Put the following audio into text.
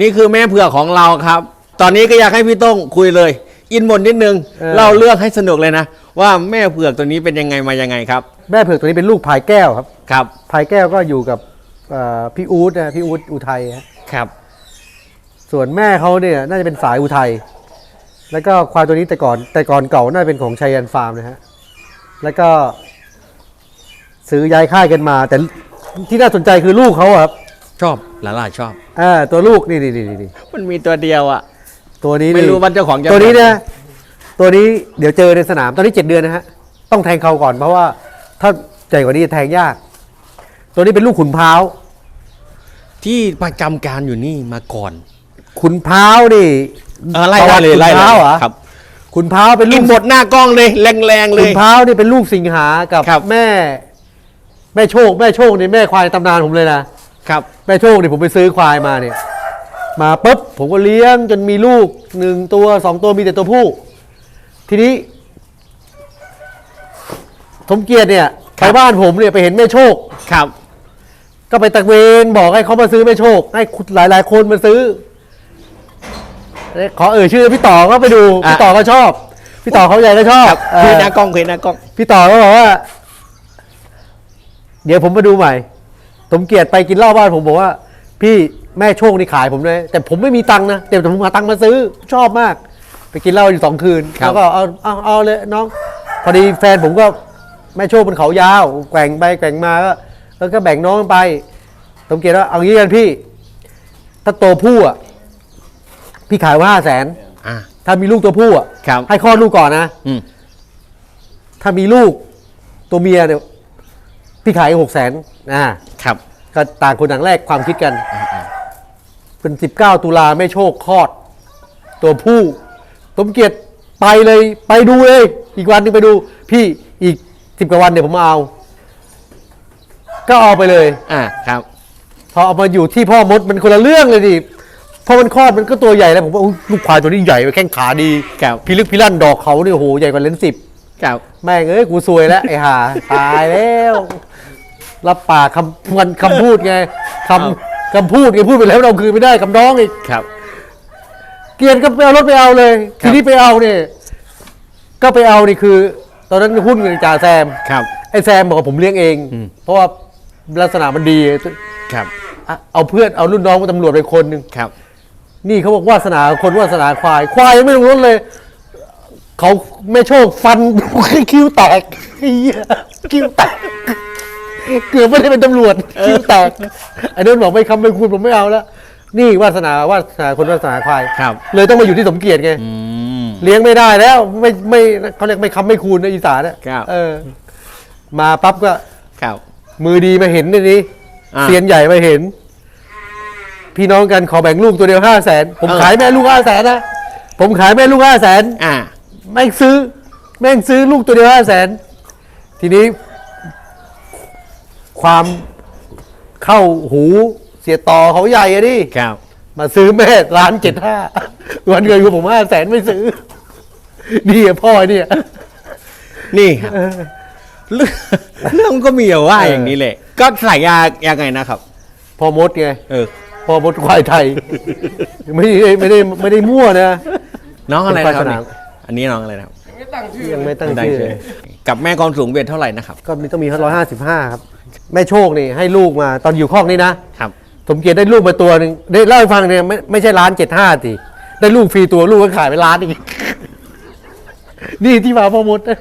นี่คือแม่เผือกของเราครับ ตอนนี้ก็อยากให้พี่โต้งคุยเลย อินหมดนิดนึงเออ เล่าเรื่องให้สนุกเลยนะ ว่าแม่เผือกตัวนี้เป็นยังไงมายังไงครับ แม่เผือกตัวนี้เป็นลูกพายแก้วครับครับพายแก้วก็อยู่กับเอ่อพี่อู๊ดนะพี่อู๊ดอุทัยฮะครับส่วนแม่เขาเนี่ยน่าจะเป็นสายอุทัยแล้วก็ควายตัวนี้แต่ก่อนแต่ก่อนเก่าน่าจะเป็นของชัยยันฟาร์มนะฮะแล้วก็ซื้อย้ายค่ายกันมา แต่ที่น่าสนใจคือลูกเขาอะครับ ชอบหลานๆชอบ อ่าตัวลูกนี่นี่นี่นี่มันมีตัวเดียวอะ ตัวนี้ไม่นี่รู้ว่าเจ้าของจะตัวนี้เนี่ยตัวนี้เดี๋ยวเจอในสนามตอนนี้เจ็ดเดือนนะฮะต้องแทงเขาก่อนเพราะว่าถ้าใหญ่กว่านี้จะแทงยาก ตัวนี้เป็นลูกขุนพร้าวที่ประจำการอยู่นี่มาก่อนขุนพร้าวนี่เออไล่ได้เลยขุนไล่พเลร้าวยเหรอครับขุนพร้าวเป็นกิลูนกหมดหน้ากล้องเลยแรงๆเลขุย นพร้าวนี่เป็นลูกสิงหากับครับ แม่ แม่โชค แม่โชคนี่แม่ควายตำนานผมเลยนะ ครับแม่โชคนี่ผมไปซื้อควายมาเนี่ย มาปุ๊บผมก็เลี้ยงจนมีลูกหนึ่งตัวสองตัวมีแต่ตัวผู้ ทีนี้สมเกียรติเนี่ยครัไปบบ้านผมเนี่ยไปเห็นแม่โชค ครับ ก็ไปตะเวนบอกให้เขามาซื้อแม่โชค ให้หลายหลายๆคนมาซื้อ ขอเอ่ยชื่อพี่ต่อก็ไปดู อะ พี่ต่อก็ชอบ พี่ต่อเขาใหญ่ก็ชอบครับเอ่อคุยหน้ากล้องคุยหน้ากล้อง พี่ต่อก็บอกว่า เดี๋ยวผมมาดูใหม่ สมเกียรติไปกินเหล้าบ้านผมบอกว่า พี่แม่โชคนี่ขายผมเลยแต่ผมไม่มีตังค์นะแต่ผมหาตังค์มาซื้อชอบมาก ไปกินเหล้าอยู่สองคืนครับ แล้วก็เอาเอาเอาเลยน้องพอดีแฟนผมก็แม่โชคเป็นเขายาวแกว่งไปแกว่งมาก็แล้วก็แบ่งน้องไป สมเกียรติว่าเอางี้กันพี่ ถ้าโตผู้อะพี่ขายว่าห้าแสนอ่าถ้ามีลูกตัวผู้อะครับ ให้คลอดลูกก่อนนะ อืม ถ้ามีลูกตัวเมียเนี่ย พี่ขายหกแสนอ่าครับก็ต่างคนต่างแรกความคิดกัน เป็นสิบเก้าตุลาไม่โชคคลอด ตัวผู้สมเกียรติไปเลยไปดูเลย อีกวันหนึงไปดู พี่อีกสิบกว่าวันเดี๋ยวผมมาเอา ก็เอาไปเลย อ่าครับ พอเอามาอยู่ที่พ่อมดมันคนละเรื่องเลยดิพอมันคลอดมันก็ตัวใหญ่แล้วผมว่าอุ๊ยลูกควายตัวนี้ใหญ่แข้งขาดีครับพิลึกพิลั่นดอกเขาเนี่ยโอ้โหใหญ่กว่าเลนส์สิบ ครับแม่งเอ้ยกูซวยแล้วไอ้ห่าตายแล้วรับปากคำมันคำพูดไงคำคำพูดไงพูดไปแล้วเราคืนไม่ได้คำน้องอีกครับ เกลียนก็ไปเอารถไปเอาเลยครับทีนี้ไปเอาเนี่ยก็ไปเอานี่คือ ตอนนั้นหุ้นกับจ่าแซมครับไอ้แซมบอกว่าผมเลี้ยงเองอืมเพราะว่าลักษณะมันดีครับอะเอาเพื่อนเอารุ่นน้องตำรวจไปคนหนึ่งครับ นี่เขาบอกวาสนาคนวาสนาควาย ควายยังไม่ลงรถเลย เขาไม่โชคฟันคิ้วแตกไอ้เหี้ยคิ้วแตกเกือบไม่ได้เป็นตำรวจคิ้วแตกไอ้เดินบอกไม่คำไม่คูณผมไม่เอาแล้วนี่วาสนาวาสนาคนวาสนาควายครับ เลยต้องมาอยู่ที่สมเกียรติไงอืมเลี้ยงไม่ได้แล้วไม่ไม่เขาเรียกไม่คำไม่คูณในอีสานเนี่ยครับเออ มาปั๊บก็ครับมือดีมาเห็นในนี้อ่าเซียนใหญ่มาเห็น พี่น้องกันขอแบ่งลูกตัวเดียวห้าแสนผมเออขายแม่ลูกห้าแสนนะผมขายแม่ลูกห้าแสนอ่า แม่งซื้อ แม่งซื้อลูกตัวเดียวห้าแสนทีนี้ ความเข้าหูเสียต่อเขาใหญ่อะดิ ครับ มาซื้อแม่ร้านเจ็ดห้าวันเงินของผมห้าแสนไม่ซื้อ นี่อะพ่อเนี่ย นี่ครับเรื่องเรื่องก็มีอยู่ว่าเออออย่างนี้แหละ ก็ใส่ยายังไงนะครับ พอมดไง เออ พอมดควายไทย ไม่ได้ไม่ได้ไม่ได้มั่วนะ น้องอะไรนะครับเป็นปลาฉลามนี่ อันนี้น้องอะไรนะครับยังไม่ตั้งได้ชื่อเฉยกับแม่ความสูงเวทเท่าไหร่นะครับ ก็มีต้องมีร้อยห้าสิบห้าครับ แม่โชคนี่ให้ลูกมาตอนอยู่คอกนี่นะครับสมเกียรติได้ลูกมาตัวหนึ่งได้เล่าให้ฟังเนี่ยไม่ไม่ใช่ร้านเจ็ดห้าทีได้ลูกฟรีตัวลูกก็ขายไปร้านอีกนี่ที่มาพ่อมดนะ